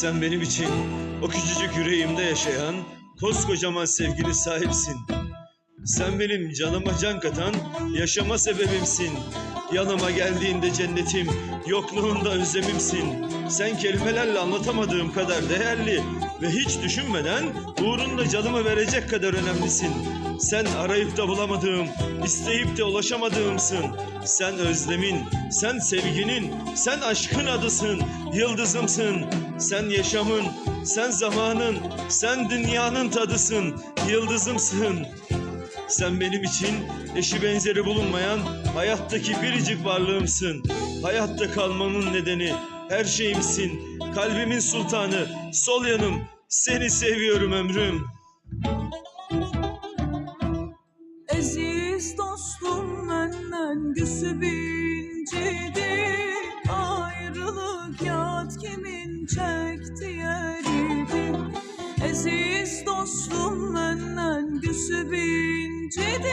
Sen benim için o küçücük yüreğimde yaşayan koskocaman sevgili sahipsin. Sen benim canıma can katan yaşama sebebimsin. Yanıma geldiğinde cennetim, yokluğunda özlemimsin. Sen kelimelerle anlatamadığım kadar değerli ve hiç düşünmeden uğrunda canımı verecek kadar önemlisin. Sen arayıp da bulamadığım, isteyip de ulaşamadığımsın. Sen özlemin, sen sevginin, sen aşkın adısın, yıldızımsın. Sen yaşamın, sen zamanın, sen dünyanın tadısın, yıldızımsın. Sen benim için eşi benzeri bulunmayan hayattaki biricik varlığımsın. Hayatta kalmamın nedeni her şeyimsin. Kalbimin sultanı, sol yanım. Seni seviyorum ömrüm. Aziz dostum menden küsüp incidi Ayrılık yad kimin çekti yeridi Aziz dostum menden Gdzie